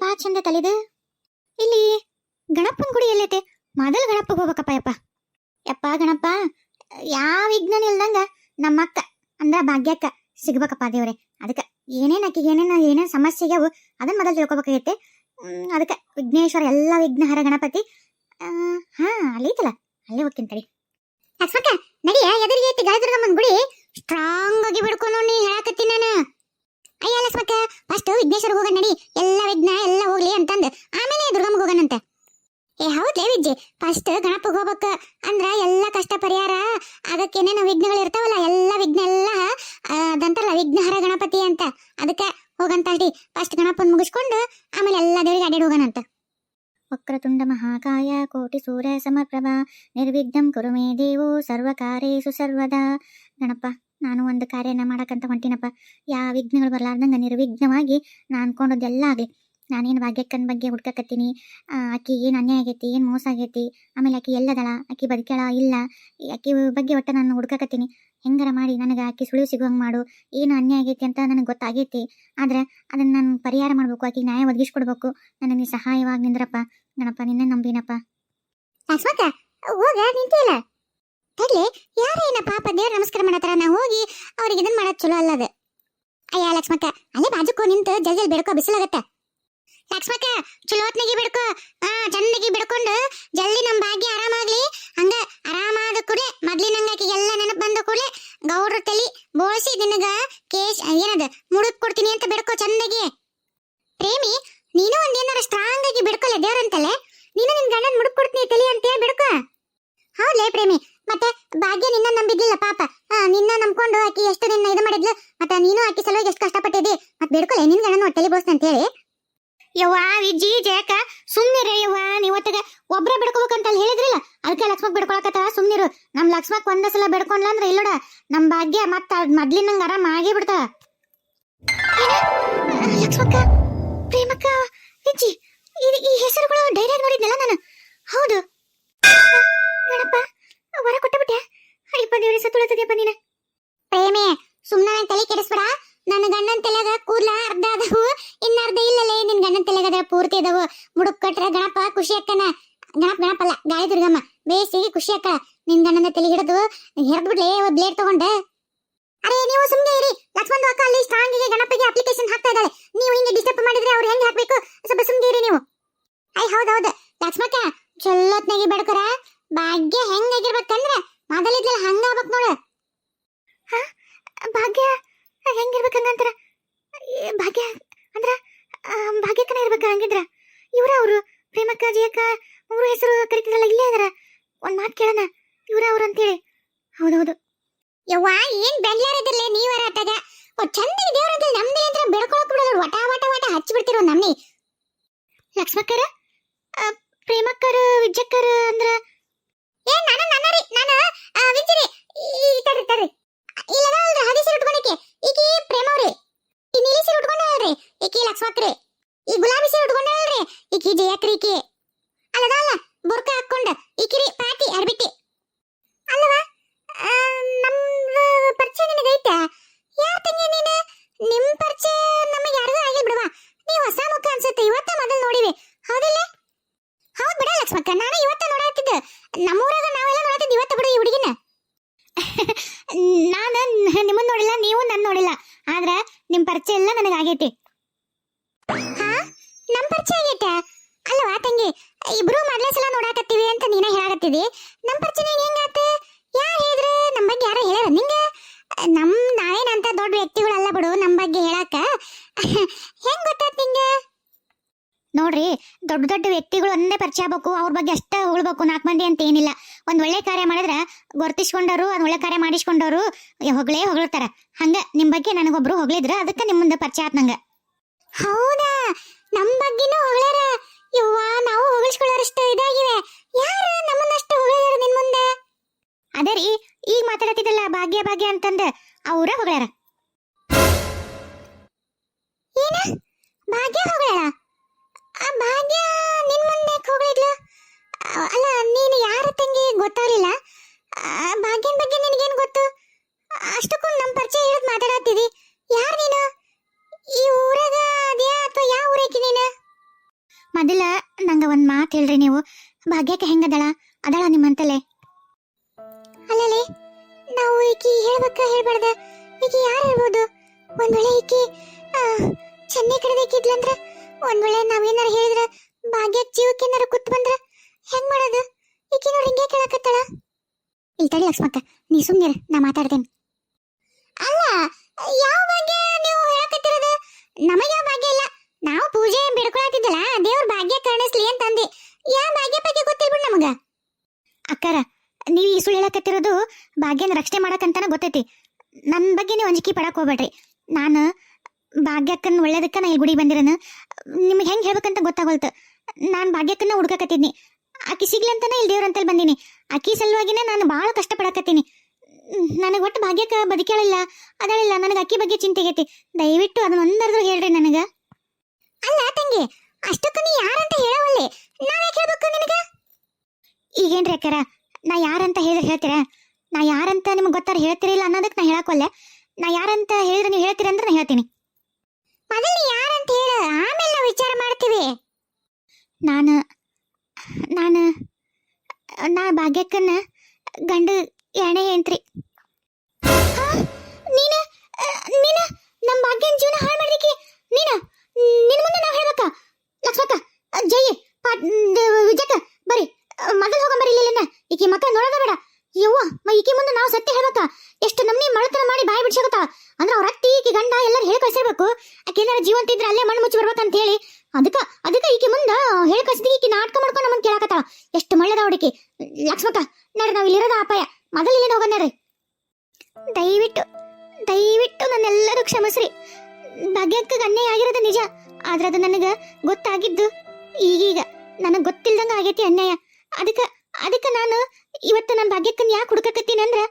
ಬಾ ಚಂದ ತಲೆದು? ಇಲ್ಲಿ ಗಣಪನ ಗುಡಿ ಎಲ್ಲೈತೆ. ಮೊದಲು ಗಣಪಗೆ ಹೋಗ್ಬೇಕಪ್ಪ, ಯಪ್ಪ. ಯಪ್ಪ ಗಣಪ ಯಾವ ವಿಘ್ನ ಇಲ್ದಂಗ ನಮ್ಮ ಅಕ್ಕ ಅಂದ್ರ ಭಾಗ್ಯಕ್ಕ ಸಿಗ್ಬೇಕಪ್ಪ ದೇವ್ರೆ. ಅದಕ್ಕೆ ಏನೇನು ಆಕಿಗೆ ಏನೇನು ಏನೇನು ಸಮಸ್ಯೆ ಆಗ್ಯಾವು ಅದನ್ನ ಮೊದಲು ತಿಳ್ಕೊಬೇಕಾಗೈತೆ. ಅದಕ್ಕೆ ವಿಘ್ನೇಶ್ವರ ಎಲ್ಲ ವಿಘ್ನಹರ ಗಣಪತಿ. ಹಾ, ಅಲ್ಲೈತಲ್ಲ, ಅಲ್ಲೇ ಹೋಗ್ತೀನಿ ತಡಿ. ಅಕ್ಕ ನಡಿಯ, ಎದುರಿಗೆ ಐತಿ ಗಾಯದುರ್ಗಮ್ಮನ ಗುಡಿ. ಸ್ಟ್ರಾಂಗ್ ಆಗಿ ಬಿಡ್ಕೊಂಡು ನೀ ಹೇಳಕತ್ತೀನಿ ನಾನು. ಅಯ್ಯ ಲಕ್ಷ್ಮಕ್ಕ ಫಸ್ಟ್ ವಿಘ್ನೇಶ್ವರ ಹೋಗೋಣ ನಡಿ, ಎಲ್ಲ ವಿಘ್ನ ಎಲ್ಲ ಹೋಗ್ಲಿ ಅಂತಂದು. ಆಮೇಲೆ ದುರ್ಗಮ್ಮಗೆ ಹೋಗೋಣಂತೆ. ಏ, ಹೌದ್ಲೇ ವಿಜ್ಜಿ ಫಸ್ಟ್ ಗಣಪಗೆ ಹೋಗ್ಬೇಕ ಅಂದ್ರ ಎಲ್ಲ ಕಷ್ಟ ಪರಿಹಾರ. ಏನೇನೋ ವಿಘ್ನಗಳು ಇರ್ತಾವಲ್ಲ, ಎಲ್ಲ ವಿಘ್ನ ಎಲ್ಲ ಅದಂತಾರಲ್ಲ ವಿಘ್ನಹರ ಗಣಪತಿ ಅಂತ. ಅದಕ್ಕೆ ಹೋಗಂತ ಹೇಳಿ ಫಸ್ಟ್ ಗಣಪನ ಮುಗಿಸ್ಕೊಂಡು ಆಮೇಲೆ ಎಲ್ಲ ದೇವರಿಗೆ ಅಡ್ಡಾಡಿ ಹೋಗೋಣಂತ. ವಕ್ರತುಂಡ ಮಹಾಕಾಯ, ಕೋಟಿ ಸೂರ್ಯ ಸಮಪ್ರಭಾ ನಿರ್ವಿಘ್ನಂ ಕುರುಮೇ ದೇವೋ ಸರ್ವಕಾರೇಶು ಸರ್ವದಾ. ಗಣಪ. ನಾನು ಒಂದು ಕಾರ್ಯನ ಮಾಡಕ್ಕಂತ ಹೊಂಟಿನಪ್ಪ. ಯಾವ ವಿಘ್ನಗಳು ಬರಲಾರ್ದಂಗ ನಿರ್ವಿಘ್ನವಾಗಿ ನಾನು ಅನ್ಕೊಂಡದ್ದೆಲ್ಲ ಆಗಲಿ. ನಾನೇನು ಭಾಗ್ಯಕ್ಕನ ಬಗ್ಗೆ ಹುಡ್ಕಕತ್ತೀನಿ? ಆಕಿ ಏನು ಅನ್ಯಾಯ ಆಗೈತಿ? ಏನು ಮೋಸ ಆಗೈತಿ? ಆಮೇಲೆ ಆಕಿ ಎಲ್ಲದಳ? ಆಕಿ ಬದುಕ್ಯಾಳ? ಇಲ್ಲ. ಆಕಿ ಬಗ್ಗೆ ಒಟ್ಟು ನಾನು ಹುಡ್ಕಕತ್ತೀನಿ. ಹೆಂಗಾರ ಮಾಡಿ ನನಗೆ ಆಕಿ ಸುಳಿವು ಸಿಗುವಂಗೆ ಮಾಡು. ಏನು ಅನ್ಯಾಯ ಆಗೈತಿ ಅಂತ ನನಗೆ ಗೊತ್ತಾಗೈತಿ. ಆದ್ರೆ ಅದನ್ನ ನಾನು ಪರಿಹಾರ ಮಾಡಬೇಕು. ಆಕಿಗೆ ನ್ಯಾಯ ಒದಗಿಸ್ಕೊಡ್ಬೇಕು. ನನಗೆ ಸಹಾಯವಾಗಿ ನಿಂದ್ರಪ್ಪ. ಗಣಪ ನಿನ್ನೆ ನಂಬಿನಪ್ಪ. ಹೋಗ ನಿಂತಿಲ್ಲ ತಡ್ಲಿ ಯಾರೇನ ಪಾಪ ದೇವ್ರ ನಮಸ್ಕಾರ ಮಾಡತ್ತಾರ, ನಾ ಹೋಗಿ ಅವ್ರಿಗೆ ಇದನ್ನ ಮಾಡೋದ್ ಚಲೋ ಅಲ್ಲದ ಅಯ್ಯ ಲಕ್ಷ್ಮಕ್ಕ, ಅಲ್ಲೇ ಬಾಜುಕೋ ನಿಂತು ಜಲ್ ಜಲ್ ಬಿಡ್ಕೋ, ಬಿಸಿಲಾಗತ್ತ. ಲಕ್ಷ್ಮಕ್ಕ, ಚಲೋ ಹೊತ್ನಾಗಿ ಬಿಡ್ಕೋ. ಆ, ಚಂದಗಿ ಬಿಡ್ಕೊಂಡು ಜಲ್ದಿ ನಮ್ಮ ಭಾಗ್ಯ ಆರಾಮಾಗ್ಲಿ. ಹಂಗ ಆರಾಮಾದ ಕೂಡಲೇ ಮೊದ್ಲಿನಂಗ ಎಲ್ಲ ನೆನಪು ಬಂದ ಕೂಡಲೇ ಗೌಡ್ರ ತಲಿ ಬೋಳ್ಸಿ ನಿನಗ ಕೇಶ್, ಏನದ, ಮುಡುಕ್ ಕೊಡ್ತೀನಿ ಅಂತ ಬಿಡ್ಕೋ ಚಂದಗಿ. ಪ್ರೇಮಿ, ನೀನು ಒಂದೇನಾರ ಸ್ಟ್ರಾಂಗ್ ಆಗಿ ಬಿಡ್ಕೊಲ್ಲ ದೇವ್ರಂತಲ್ಲೇ ನೀನು ನಿನ್ ಗಂಡನ್ ಮುಡುಕ್ ಕೊಡ್ತೀನಿ ತಲಿ ಅಂತ ಹೇಳಿ ಬಿಡ್ಕೋ. ಹೌದ್ಲೇ ಪ್ರೇಮಿ ಮತ್ತೆ ಭಾಗ್ಯ ನಿನ್ನ ನಂಬಿದ್ಲಿಲ್ಲ ಪಾಪ. ನಿನ್ನ ನಂಬ್ಕೊಂಡು ಆಕಿ ಎಷ್ಟು ದಿನ ಇದು ಮಾಡಿದ್ಲು? ಮತ್ತೆ ನೀನು ಆಕಿ ಸಲುವಾಗಿ ಎಷ್ಟು ಕಷ್ಟಪಟ್ಟಿದ್ದಿ? ಮತ್ತೆ ಬಿಡ್ಕೊಲೆ ನಿನ್ ಗಂಡನ ಹೊಟ್ಟೆಲಿ ಬೋಸ್ ಅಂತ ಹೇಳಿ ಯವ್ವ ವಿಜ್ಜಿ ಜಯಕ ಸುಮ್ನಿರ ಯವ್ವ. ನೀವತ್ತಾಗ ಒಬ್ರ ಬಿಡ್ಕೋಬೇಕಂತ ಅಲ್ಲಿ ಹೇಳಿದ್ರಿಲ್ಲ ಅದಕ್ಕೆ ಲಕ್ಷ್ಮಕ್ ಬಿಡ್ಕೊಳಕತ್ತ ಸುಮ್ನಿರು. ನಮ್ ಲಕ್ಷ್ಮಕ್ ಒಂದ ಸಲ ಬಿಡ್ಕೊಂಡ್ಲ ಅಂದ್ರೆ ಇಲ್ಲೋಡ. ನಮ್ ಭಾಗ್ಯ ಮತ್ತ ಮೊದ್ಲಿನಂಗ ಆರಾಮ ಆಗೇ ಬಿಡ್ತಾಳ ಲಕ್ಷ್ಮಕ್ಕ, ಪ್ರೇಮಕ್ಕ ವಿಜ್ಜಿ ಈ- ಈ ಹೆಸರುಗಳು ಡೈರಿಯಾಗಿ ನೋಡಿದ್ನಲ್ಲ ನಾನು ಹೌದು ಗಣಪ ವರ ಕೊಟ್ಟಬಿಟ್ಟೆ ಅಯ್ಯಪ್ಪ ದೇವ್ರಿ ಸತ್ತುಳತದ್ಯಪ್ಪ ನೀನ ಪ್ರೇಮೆ ಸುಮ್ಮನೆ ನನ್ ತಲೆ ಕೆಡಿಸ್ಬೇಡ ನನ್ನ ಗಂಡನ ತಲೆಗ ಕೂದ್ಲ ಅರ್ಧ ಅದಾವು ಇನ್ನ ಅರ್ಧ ಇಲ್ಲಲೇ ನಿನ್ ಗಂಡನ ತಲೆಗ ಅದ ಪೂರ್ತಿ ಅದಾವು ಮುಡುಕ್ ಕಟ್ರ ಗಣಪ ಖುಷಿ ಅಕ್ಕನ ಗಣಪ ಗಣಪಲ್ಲ ಗಾಳಿ ದುರ್ಗಮ್ಮ, ಬೇಸಿಗೆ ಖುಷಿ ಅಕ್ಕ ನಿನ್ ಗಂಡನ ತಲೆ ಹಿಡಿದು ಹೆರ್ದ್ ಬಿಡ್ಲೇ ಬ್ಲೇಡ್ ತಗೊಂಡೆ. ಅರೆ, ನೀವು ಸುಮ್ಮನೆ ಇರಿ. ಲಕ್ಷ್ಮಣ್ ಅಕ್ಕ ಅಲ್ಲಿ ಸ್ಟ್ರಾಂಗ್ಗೆ ಗಣಪಗೆ ಅಪ್ಲಿಕೇಶನ್ ಹಾಕ್ತಾ ಇದ್ದಾಳೆ. ನೀವು ಹಿಂಗೆ ಡಿಸ್ಟರ್ಬ್ ಮಾಡಿದ್ರೆ ಅವ್ರು ಹೆಂಗೆ ಹಾಕ್ಬೇಕು? ಸ್ವಲ್ಪ ಸುಮ್ಮನೆ ಇರಿ ನೀವು. ಐ ಹೌದೌದು ಲಕ್ಷ್ಮಕ್ಕ ಚೊಲ್ಲೊತ್ನಾಗಿ ಬೇಡ್ಕೊರ. ಭಾಗ್ಯ ಹೆಂಗಾಗಿರ್ಬೇಕಂದ್ರ ಮೊದಲಿದ್ಲ ಹಂಗ ಆಗ್ಬೇಕು ನೋಡು. ಭಾಗ್ಯ ಹೆಂಗಿರ್ಬೇಕಂಗಂತರ ಭಾಗ್ಯ ಅಂದ್ರ ಭಾಗ್ಯಕ್ಕನ ಇರ್ಬೇಕ ಹಂಗಿದ್ರ. ಇವ್ರ ಅವರು ಪ್ರೇಮಕ್ಕ ಜಯಕ್ಕ ಮೂರು ಹೆಸರು ಕರಿತಿದ್ರಲ್ಲ ಇಲ್ಲೇ ಅದರ? ಒಂದ್ ಮಾತು ಕೇಳೋಣ. ಇವ್ರ ಅವ್ರ ಅಂತೇಳಿ. ಹೌದೌದು. ಯವ್ವ ಏನ್ ಬೆಂಗ್ಳೂರಿದ್ರಲ್ಲೇ ನೀವರ ಅತ್ತಾಗ ಚಂದ ದೇವ್ರದಲ್ಲಿ ನಮ್ದೇ ಅಂತ ಬೆಳ್ಕೊಳಕ್ ಬಿಡೋದು ವಟ ವಟ ವಟ ಹಚ್ಚಿ ಬಿಡ್ತಿರೋ ನಮ್ಮನಿ ಲಕ್ಷ್ಮಕ್ಕರ? ಪ್ರೇಮಕ್ಕರ ವಿಜಯಕ್ಕರ ಅಂದ್ರ? ಏ ನಾನು ನನ್ನರಿ ನಾನು ಆ, ವಿಜಯರಿ ಈ ತಡ್ರಿ ತಡ್ರಿ. ಇಲ್ಲ ಅಲ್ರಿ ಹದಿ ಸೀರೆ ಉಟ್ಕೊಂಡಕ್ಕೆ ಈಕಿ ಪ್ರೇಮವ್ರಿ ಈ ನೀಲಿ ಸೀರೆ ಈಕಿ ಲಕ್ಷ್ಮಕ್ರಿ ಈ ಗುಲಾಬಿ ಸೀರೆ ಉಟ್ಕೊಂಡಲ್ರಿ ಈಕಿ ಜಯಕ್ರಿಕಿ ಅಲ್ಲದ ಅಲ್ಲ, ಬುರ್ಕ ಹಾಕೊಂಡ ಈಕಿರಿ ಪಾಟಿ, ಅರ್ಬಿಟ್ಟಿ. ಅಲ್ಲವ? ನಮ್ಮ ಪರಿಚಯ ನಿನಗೈತ ಯಾರ್ ತಂಗಿ ನೀನು? ನಿಮ್ಮ ಪರಿಚಯ ನಮಗೆ ಯಾರಿಗೂ ಆಗಿಲ್ಲ ಬಿಡುವ ನೀವು ಹೊಸ ಮುಖ ಅನ್ಸುತ್ತೆ, ಇವತ್ತ ಮೊದಲು ನೋಡಿವಿ. ಹೌದಿಲ್ಲ? ಹೌದ್ ಬಿಡ ಲಕ್ಷ್ಮಕ್ಕ, ನಾನು ಇವತ್ತ ನೋಡತ್ತಿದ್ದೆ ನಮ್ಮೂರಾಗ ನಾವೆಲ್ಲ ನೋಡತ್ತಿದ್ದು ಇವತ್ತ ಬಿಡು ಈ ಹುಡುಗಿನ. ನಾನು ನಿಮ್ಮನ್ನ ನೋಡಿಲ್ಲ, ನೀವು ನನ್ನ ನೋಡಿಲ್ಲ. ಆದ್ರೆ ನಿಮ್ಮ ಪರಿಚಯ ಎಲ್ಲ ನನಗೆ ಆಗೈತಿ. ಹಾ? ನಮ್ ಪರಿಚಯ ಆಗೈತೆ. ಅಲ್ಲವಾ ತಂಗಿ, ಇಬ್ರು ಮೊದ್ಲೇ ಸಲ ನೋಡಾಕತ್ತೀವಿ ಅಂತ ನೀನ ಹೇಳಾಕತ್ತಿದಿ ನಮ್ ಪರಿಚಯ ಹೆಂಗಾತ? ಯಾರು ಹೇಳಿದ್ರು? ನಮ್ ಬಗ್ಗೆ ಯಾರು ಹೇಳ್ಯಾರ ನಿಂಗ? ನಮ್ ನಾವೇನಂತ ದೊಡ್ಡ ವ್ಯಕ್ತಿಗಳಲ್ಲ ಬಿಡು ನಮ್ ಬಗ್ಗೆ ಹೇಳಾಕ. ಹೆಂಗ್ ಗೊತ್ತಾತ್ ನಿಂಗೆ? ನೋಡ್ರಿ, ದೊಡ್ಡ ದೊಡ್ಡ ವ್ಯಕ್ತಿಗಳು ಒಂದೇ ಪರಿಚಯ ಆಗ್ಬೇಕು, ಅವ್ರ ಬಗ್ಗೆ ಅಷ್ಟೇ ಉಳ್ಬೇಕು ನಾಲ್ಕು ಮಂದಿ ಅಂತ ಏನಿಲ್ಲ. ಒಂದು ಒಳ್ಳೆ ಕಾರ್ಯ ಮಾಡಿದ್ರೆ ಗುರ್ತಿಸ್ಕೊಂಡವರು, ಒಂದು ಒಳ್ಳೆ ಕಾರ್ಯ ಮಾಡಿಸ್ಕೊಂಡವರು, ಹೊಗಳೇ ಹೊಗಳ್ತಾರ. ಹಂಗೆ ನಿಮ್ಮ ಬಗ್ಗೆ ನನಗೊಬ್ರು ಹೊಗಳಿದ್ರು, ಅದಕ್ಕೆ ನಿಮ್ಮ ಮುಂದೆ ಪರಿಚಯ ಆತ್ ನಂಗ. ಹೌದಾ? ನಮ್ ಬಗ್ಗೆನೂ ಹೊಗಳ್ಯಾರ ಯವ್ವ, ನಾವು ಹೊಗಳಿಸ್ಕೊಳ್ಳೋರಷ್ಟು ಇದಾಗಿವೆ. ಯಾರು? ನಮ್ಮನ್ನಷ್ಟು ಹೊಗಳಿದಾರ ನಿನ್ ಮುಂದೆ? ಅದೇ ರೀ, ಈಗ ಮಾತಾಡತ್ತಿದ್ದಲ್ಲ ಭಾಗ್ಯ ಭಾಗ್ಯ ಅಂತಂದ. ಅವ್ರ ಹೊಗಳಾರ. ಏನ? ಭಾಗ್ಯ ಹೊಗಳಾಳ? ಆ, ಭಾಗ್ಯ ನಿನ್ ಮುಂದೆ ಹೊಗಳಿದ್ಲು? ಅಲ್ಲ, ನೀನು ಯಾರ ತಂಗಿ ಗೊತ್ತಾಗ್ಲಿಲ್ಲ? ಭಾಗ್ಯನ್ ಬಗ್ಗೆ ನಿನಗೇನ್ ಗೊತ್ತು ಅಷ್ಟಕ್ಕೂ ನಮ್ಮ ಪರಿಚಯ ಹಿಡಿದು ಮಾತಾಡತ್ತಿದಿ ಯಾರು ನೀನು ಈ ಊರಾಗ ಅದ್ಯಾ ಅಥವಾ ಯಾವ ಊರೈತಿ ನೀನು ಮೊದಲ ನಂಗ ಒಂದ್ ಮಾತು ಹೇಳ್ರಿ ನೀವು ಭಾಗ್ಯಕ್ಕೆ ಹೆಂಗದಳ? ಅದಳ ನಿಮ್ಮಂತಲೆ. ಅಲ್ಲಲೇ, ನಾವು ಈಕಿ ಹೇಳ್ಬೇಕ ಹೇಳ್ಬಾರ್ದ? ಈಕಿ ಯಾರು ಹೇಳ್ಬೋದು? ಒಂದ್ ವೇಳೆ ಈಕಿ ಚೆನ್ನೈ ಕಡೆದಕ್ಕಿದ್ಲಂದ್ರ, ಒಂದ್ ವೇಳೆ ನಾವೇನಾರ ಹೇಳಿದ್ರ ಜೀವಕ್ಕೆ ಏನಾರ ಕುತ್ ಬಂದ್ರ, ಹೆಂಗ್ ಮಾಡೋದು? ಈಕಿ ನೋಡಿ ಹಿಂಗೆ ಕೇಳಕತ್ತಳ. ಇಲ್ಲಿ ತಡಿ ಲಕ್ಷ್ಮಕ್ಕ, ನೀ ಸುಮ್ನಿರ, ನಾ ಮಾತಾಡ್ತೇನೆ. ಅಲ್ಲ, ಯಾವ ಭಾಗ್ಯ ನೀವು ಹೇಳಕತ್ತಿರೋದು? ನಮಗೆ ಯಾವ ಭಾಗ್ಯ ಇಲ್ಲ. ನಾವು ಪೂಜೆ ಬಿಡ್ಕೊಳತಿದ್ದಲ್ಲ, ದೇವ್ರ ಭಾಗ್ಯ ಕಾಣಿಸ್ಲಿ ಅಂತ ಅಂದೆ ಯಾವ ಭಾಗ್ಯ ಬಗ್ಗೆ ಗೊತ್ತಿಲ್ಲ ಬಿಡ್ ನಮಗ ಅಕ್ಕರ, ನೀವು ಈ ಸುಳ್ಳು ಹೇಳಕತ್ತಿರೋದು ಭಾಗ್ಯನ ರಕ್ಷಣೆ ಮಾಡಕ್ಕಂತಾನ ಗೊತ್ತೈತಿ. ನನ್ನ ಬಗ್ಗೆ ನೀವು ಅಂಜಿಕೆ ಪಡಕ್ ಹೋಗ್ಬೇಡ್ರಿ. ನಾನು ಭಾಗ್ಯಕ್ಕನ್ ಒಳ್ಳೇದಕ್ಕ ನಾ ಈ ಗುಡಿ ಬಂದಿರನ. ನಿಮ್ಗೆ ಹೆಂಗ್ ಹೇಳ್ಬೇಕಂತ ಗೊತ್ತಾಗೋಲ್ತು. ನಾನು ಭಾಗ್ಯಕ್ಕನ್ನ ಹುಡ್ಕಕತ್ತಿದ್ನಿ. ಆಕಿ ಸಿಗ್ಲಿ ಅಂತಾನೆ ಇಲ್ಲಿ ದೇವ್ರ ಅಂತಲ್ಲಿ ಬಂದೀನಿ. ಆಕಿ ಸಲುವಾಗಿನೇ ನಾನು ಭಾಳ ಕಷ್ಟಪಡಕತ್ತೀನಿ. ನನಗೆ ಒಟ್ಟು ಭಾಗ್ಯಕ್ಕ ಬದುಕೇಳಿಲ್ಲ ಅದಳಿಲ್ಲ, ನನಗೆ ಅಕ್ಕಿ ಬಗ್ಗೆ ಚಿಂತೆ ಆಗೈತಿ. ದಯವಿಟ್ಟು ಅದನ್ನ ಒಂದರ್ದು ಹೇಳ್ರಿ ನನಗ. ಅಲ್ಲ ತಂಗಿ, ಅಷ್ಟಕ್ಕೂ ನೀ ಯಾರಂತ ಹೇಳವಲ್ಲೆ? ನಾವ್ ಯಾಕೆ ಹೇಳ್ಬೇಕು ನಿನಗ? ಈಗೇನ್ರಿ ಅಕ್ಕರ ನಾ ಯಾರಂತ ಹೇಳಿದ್ರೆ ಹೇಳ್ತೀರಾ? ನಾ ಯಾರಂತ ನಿಮ್ಗೆ ಗೊತ್ತಾರ ಹೇಳ್ತಿರಿಲ್ಲ ಅನ್ನೋದಕ್ಕೆ ನಾ ಹೇಳಕೊಲ್ಲೆ ನಾ ಯಾರಂತ ಹೇಳಿದ್ರೆ ನೀವು ಹೇಳ್ತೀರ ಅಂದ್ರೆ ನಾ ಹೇಳ್ತೀನಿ. ಮೊದಲು ಯಾರಂತ ಹೇಳ ಆಮೇಲೆ ನಾವು ವಿಚಾರ ಮಾಡ್ತೀವಿ. ನಾನು ನಾನು ನಾ ಭಾಗ್ಯಕ್ಕನ್ನ ಗಂಡು ಎಣೆ ಏನ್ರಿ ನೀನ ನೀನು ನಮ್ಮ ಭಾಗ್ಯನ ಜೀವನ ಹಾಳು ಮಾಡ್ಲಿಕ್ಕೆ ನೀನ ನಿನ್ನ ಮುಂದೆ ನಾವು ಹೇಳ್ಬೇಕಾ ಲಕ್ಷ್ಮಕ್ಕ ಆ, ಜೈ ಪಾಟ್ ವಿಜಯಕ್ಕ ಬರ್ರಿ ಮೊದಲು ಹೋಗಂಬರಿ ಇಲ್ಲಿಂದ ಈಕಿ ಮಕ್ಕ ನೋಡೋದ ಬೇಡ ಯವ್ವ ಮ ಈಕಿ ಮುಂದೆ ನಾವು ಸತ್ಯ ಹೇಳ್ಬೇಕಾ ಎಷ್ಟು ನಮ್ನಿ ಮಳತನ ಮಾಡಿ ಬಾಯಿ ಬಿಡ್ಸಕತ್ತಾಳ ಅಂದ್ರೆ ಅವ್ರ ಅತ್ತಿ ಈಕಿ ಗಂಡ ಎಲ್ಲರೂ ಹೇಳಿ ಕಳ್ಸಿರ್ಬೇಕು ಆಕೆ ಏನಾರ ಜೀವಂತ ಇದ್ರೆ ಅಲ್ಲೇ ಮಣ್ಣು ಮುಚ್ಚಿ ಬರ್ಬೇಕಂತ ಹೇಳಿ ಅದಕ್ಕ ಅದಕ್ಕ ಈಕಿ ಮುಂದ ಹೇಳಿ ಕಳ್ಸಿದ ಈಕಿ ನಾಟಕ ಮಾಡ್ಕೊಂಡು ನಮ್ಮನ್ನ ಕೇಳಕತ್ತಾಳ ಹುಡುಕಿ ಲಕ್ಷ್ಮಕ್ಕ ನಡ್ರಿ ನಾವು ಇಲ್ಲಿರೋದ ಅಪಾಯ. ಮೊದಲು ಇಲ್ಲಿಂದ ಹೋಗೋಣ ದಯವಿಟ್ಟು ದಯವಿಟ್ಟು ನನ್ನೆಲ್ಲರೂ ಕ್ಷಮಿಸ್ರಿ. ಭಾಗ್ಯಕ್ಕ ಅನ್ಯಾಯ ಆಗಿರೋದು ನಿಜ. ಆದ್ರೆ ಅದು ನನಗೆ ಗೊತ್ತಾಗಿದ್ದು ಈಗೀಗ. ನನಗೆ ಗೊತ್ತಿಲ್ದಂಗ ಆಗೈತಿ ಅನ್ಯಾಯ. ಅದಕ್ಕೆ ಅದಕ್ಕೆ ನಾನು ಇವತ್ತು ನನ್ನ ಭಾಗ್ಯಕ್ಕನ್ ಯಾಕೆ ಹುಡುಕಕತ್ತೀನಿ ಅಂದ್ರೆ,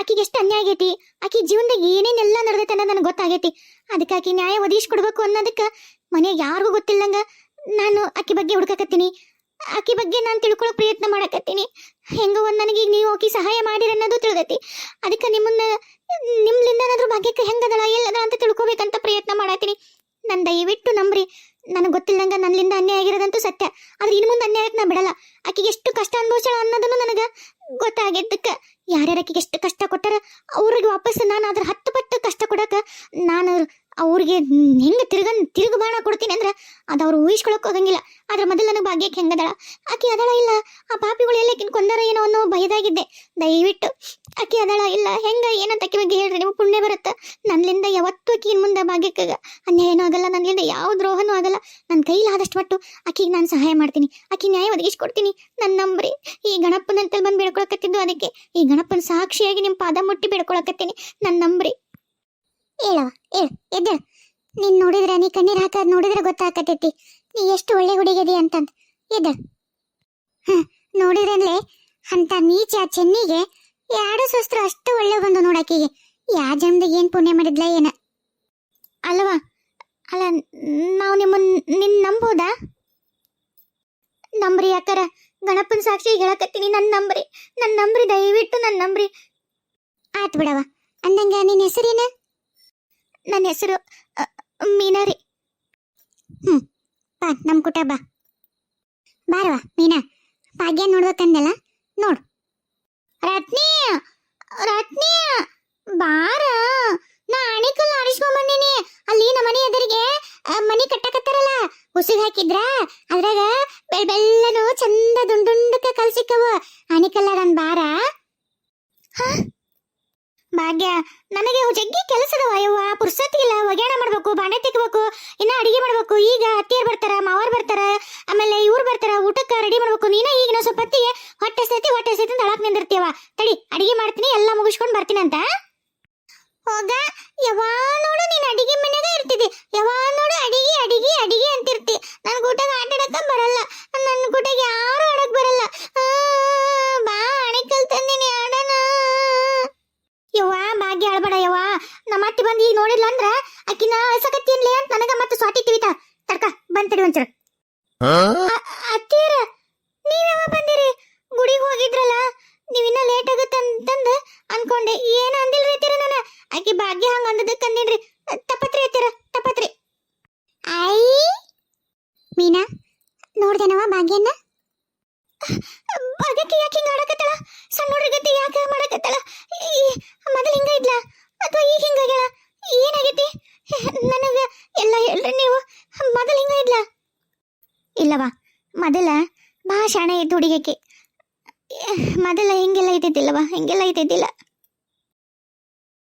ಆಕಿಗೆ ಎಷ್ಟು ಅನ್ಯಾಯ ಆಗೈತಿ, ಆಕಿ ಜೀವನದಾಗ ಏನೇನೆಲ್ಲ ನಡೆದೈತೆ ಅನ್ನೋದು ನನಗೆ ಗೊತ್ತಾಗೈತಿ. ಅದಕ್ಕೆ ಆಕಿ ನ್ಯಾಯ ಒದಗಿಸ್ಕೊಡ್ಬೇಕು ಅನ್ನೋದಕ್ಕೆ ಮನೆಗೆ ಯಾರಿಗೂ ಗೊತ್ತಿಲ್ಲಂಗ ನಾನು ಆಕಿ ಬಗ್ಗೆ ಹುಡುಕಕತ್ತೀನಿ. ಆಕಿ ಬಗ್ಗೆ ನಾನು ತಿಳ್ಕೊಳ್ಳೋಕೆ ಪ್ರಯತ್ನ ಮಾಡಕತ್ತೀನಿ. ಹೆಂಗ ಒಂದು ನನಗೆ ನೀವು ಆಕಿ ಸಹಾಯ ಅನ್ನೋದು ತಿಳಿದೈತಿ ಅದಕ್ಕೆ ನಿಮ್ಮನ್ನ, ನಿಮ್ಲಿಂದ ಏನಾದರೂ ಭಾಗ್ಯಕ್ಕೆ ಹೆಂಗದಳ ಎಲ್ಲದ ಅಂತ ತಿಳ್ಕೊಬೇಕಂತ ಪ್ರಯತ್ನ ಮಾಡತ್ತೀನಿ. ನನ್ನ ದಯವಿಟ್ಟು ನಂಬ್ರಿ. ನನಗೆ ಗೊತ್ತಿಲ್ಲದಂಗ ನನ್ನಿಂದ ಅನ್ಯಾಯ ಆಗಿರೋದಂತೂ ಸತ್ಯ. ಆದ್ರೆ ಇನ್ನು ಮುಂದೆ ಅನ್ಯಾಯಕ್ಕೆ ನಾ ಬಿಡಲ್ಲ. ಆಕಿಗೆ ಎಷ್ಟು ಕಷ್ಟ ಅನುಭವಿಸ್ಯಾಳ ಅನ್ನೋದನ್ನು ನನಗೆ ಗೊತ್ತಾಗಿದ್ದಕ್ಕೆ ಯಾರ್ಯಾರು ಎಷ್ಟು ಕಷ್ಟ ಕೊಟ್ಟಾರ, ಅವ್ರಿಗೆ ವಾಪಸ್ ನಾನು ಅದ್ರ ಹತ್ತು ಪಟ್ಟು ಕಷ್ಟ ಕೊಡಕ ನಾನು ಅವ್ರಿಗೆ ಹೆಂಗೆ ತಿರ್ಗನ್, ತಿರುಗು ಬಾಣ ಕೊಡ್ತೀನಿ ಅಂದ್ರೆ ಅದು ಅವ್ರು ಊಹಿಸ್ಕೊಳಕ್ ಹೋಗಂಗಿಲ್ಲ ಆದ್ರೆ ಮೊದಲು ನನಗೆ ಭಾಗ್ಯಕ್ಕೆ ಹೆಂಗದಳ ಆಕೆ ಅದಳ ಇಲ್ಲ? ಆ ಪಾಪಿಗಳು ಎಲ್ಲ ಕೊಂದರ ಏನೋ ಅನ್ನೋ ಭಯದಾಗಿದ್ದೆ ದಯವಿಟ್ಟು ಆಕೆ ಅದಳ ಇಲ್ಲ, ಹೆಂಗ ಏನಂತ ಆಕೆ ಬಗ್ಗೆ ಹೇಳ್ರಿ, ನಿಮ್ಗೆ ಪುಣ್ಯ ಬರುತ್ತ? ನನ್ನಿಂದ ಯಾವತ್ತೂ ಆಕಿನ ಮುಂದೆ ಭಾಗ್ಯಕ್ಕ ಅನ್ಯಾಯನೂ ಆಗಲ್ಲ ನನ್ನಿಂದ ಯಾವ ದ್ರೋಹನೂ ಆಗಲ್ಲ. ನನ್ನ ಕೈಲಾದಷ್ಟು ಮಟ್ಟು ಆಕಿಗೆ ನಾನು ಸಹಾಯ ಮಾಡ್ತೀನಿ. ಆಕಿ ನ್ಯಾಯ ಒದಗಿಸ್ಕೊಡ್ತೀನಿ. ನನ್ನ ನಂಬ್ರಿ. ಈ ಗಣಪನಂತಲ್ಲಿ ಬಂದು ಬೇಡ್ಕೊಳಕತ್ತಿದ್ದು ಅದಕ್ಕೆ. ಈ ಗಣಪನ ಸಾಕ್ಷಿಯಾಗಿ ನಿಮ್ಮ ಪಾದ ಮುಟ್ಟಿ ಬೇಡ್ಕೊಳಕತ್ತೀನಿ. ನನ್ನ ನಂಬ್ರಿ. ಹೇಳವ ಹೇಳು ಎದ್ದ ನೀನ್ ನೋಡಿದ್ರೆ, ನೀ ಕಣ್ಣೀರ್ ಹಾಕದ್ ನೋಡಿದ್ರೆ ಗೊತ್ತಾಕತೈತಿ ನೀ ಎಷ್ಟು ಒಳ್ಳೆ ಹುಡುಗಿದಿ ಅಂತಂದ್. ಎದ್ದ ಹ ನೋಡಿದ್ರನ್ಲೆ, ಅಂತ ನೀಚ ಚೆನ್ನಿಗೆ ಎರಡು ಸುಸ್ತ್ರ ಅಷ್ಟು ಒಳ್ಳೆ ಬಂದು ನೋಡಾಕಿಗೆ ಯಾ ಜನ್ಮದಾಗ ಏನ್ ಪುಣ್ಯ ಮಾಡಿದ್ಲ ಏನ? ಅಲ್ವಾ? ಅಲ್ಲ, ನಾವು ನಿಮ್ಮನ್, ನಿನ್ ನಂಬೋದಾ? ನಂಬ್ರಿ ಯಾಕರ ಗಣಪನ ಸಾಕ್ಷಿ ಹೇಳಕತ್ತೀನಿ, ನನ್ ನಂಬ್ರಿ. ನನ್ ನಂಬ್ರಿ, ದಯವಿಟ್ಟು ನನ್ ನಂಬ್ರಿ. ಆತ್ ಬಿಡವ ಅಂದಂಗ ನಿನ್ ಹೆಸರೇನ? ನನ್ನ ಹೆಸರು ಮೀನಾರಿ. ಹ್ಞೂ ಬಾ ನಮ್ಮ ಕುಟ ಬಾ. ಬಾರವಾ ಮೀನಾ ಭಾಗ್ಯ ನೋಡ್ಬೇಕಂದಲ್ಲ ನೋಡು. ರತ್ನಿ ರತ್ನಿ, ಬಾರ. ನಾ ಅಣಿಕಲ್ ಆಡಿಸ್ಕೊಂಡ್ ಬಂದೀನಿ. ಅಲ್ಲಿ ನಮ್ಮ ಮನೆ ಎದುರಿಗೆ ಮನೆ ಕಟ್ಟಕತ್ತಾರಲ್ಲ ಉಸಿಗ್ ಹಾಕಿದ್ರ, ಅದ್ರಾಗ ಬೆಳ್ ಬೆಳ್ಳನು ಚಂದ ದುಂಡುಂಡಕ್ಕೆ ಕಲ್ಸಿಕ್ಕವು ಅಣಿಕಲ್ಲ ನನ್ ಬಾರ? ಭಾಗ್ಯ ನನಗೆ ಜಗ್ಗಿ ಕೆಲಸದ ಯವ್ವ ಪುರ್ಸತಿ ಇಲ್ಲ ಒಗ್ಯಾಣ ಮಾಡ್ಬೇಕು, ಬಾಂಡೆ ತೆಗಿಬೇಕು, ಇನ್ನ ಅಡಿಗೆ ಮಾಡ್ಬೇಕು. ಈಗ ಅತ್ತಿಯರ್ ಬರ್ತಾರ, ಮಾವರ್ ಬರ್ತಾರ, ಆಮೇಲೆ ಇವ್ರು ಬರ್ತಾರ, ಊಟಕ್ಕೆ ರೆಡಿ ಮಾಡ್ಬೇಕು. ನೀನ ಈಗ ನಾವು ಸ್ವಲ್ಪ ಹೊಟ್ಟೆ ಸೈತಿ ಹೊಟ್ಟೆ ಸೈತಿ ಅಂತ ನಿಂದಿರ್ತೀವ ತಡಿ, ಅಡಿಗೆ ಮಾಡ್ತೀನಿ, ಎಲ್ಲ ಮುಗಿಸ್ಕೊಂಡು ಬರ್ತೀನಿ ಅಂತ. ಹೋಗ ಯಾವಾ ನೋಡು ನೀನ್ ಅಡಿಗೆ ಮನೆಗ ಇರ್ತಿದ್ದಿ ಯಾವಾ ನೋಡು ಅಡಿಗೆ ಅಡಿಗೆ ಅಡಿಗೆ ಅಂತಿರ್ತಿ ನನ್ ಊಟಗ ಆಟ ಆಡಕ ಬರಲ್ಲ ನನ್ ಊಟಗ ಯಾರು ಆಡಕ್ ಬರಲ್ಲ ಆ, ಬಾ ಅಣಿಕಲ್ ತಂದಿನಿ ಆಡೋಣ ಯವ್ವ ಭಾಗ್ಯ ಅಳ್ಬೇಡ ಯವ್ವ ನಮ್ಮ ಅತ್ತಿ ಬಂದು ಈಗ ನೋಡಿಲ್ಲ ಅಂದ್ರ ಆಕಿನ ಅಳ್ಸಕತ್ತೀನ್ಲೇ ಅಂತ ನನಗ ಮತ್ತೆ ಸ್ವಾತಿ ತಿವಿತ ತಡ್ಕ ಬಂದ್ ತಡಿ ಒಂಚೂರು ಅತ್ತೀರ ನೀವ್ಯಾವ ಬಂದಿರಿ? ಗುಡಿಗೆ ಹೋಗಿದ್ರಲ್ಲ ನೀವಿನ್ನ ಲೇಟ್ ಆಗುತ್ತೆ ಅಂತಂದ ಅನ್ಕೊಂಡೆ. ಏನ ಅಂದಿಲ್ರಿ ಅತ್ತೀರ ನಾನು? ಆಕಿ ಭಾಗ್ಯ ಹಂಗ ಅಂದದಕ್ಕೆ ಅಂದಿನ್ರಿ. ತಪ್ಪತ್ರಿ ಅತ್ತೀರ ತಪ್ಪತ್ರಿ. ಐ ಮೀನಾ ನೋಡ್ದೆನವ ಭಾಗ್ಯನ್ನ? ಭಾಗ್ಯಕ್ಕೆ ಯಾಕೆ ಹಿಂಗ ಆಡಕತ್ತಳ ಸಣ್ಣ ಹುಡುಗತಿ ಯಾಕೆ ಮಾಡಕತ್ತಳ ಮೊದಲು ಹಿಂಗ ಇದ್ಲ ಅಥವಾ ಈಗ ಹಿಂಗಾಗ್ಯಾಳ ಏನಾಗೈತಿ ನನಗ ಎಲ್ಲ ಹೇಳ್ರಿ ನೀವು ಮೊದಲು ಹಿಂಗ ಇದ್ಲ ಇಲ್ಲವಾ ಮೊದಲ ಹುಡುಗಕ್ಕೆ ಮೊದಲ ಹಿಂಗೆಲ್ಲ ಇದ್ದಿದ್ದಿಲ್ಲವ? ಹಿಂಗೆಲ್ಲ ಇದ್ದಿದ್ದಿಲ್ಲ?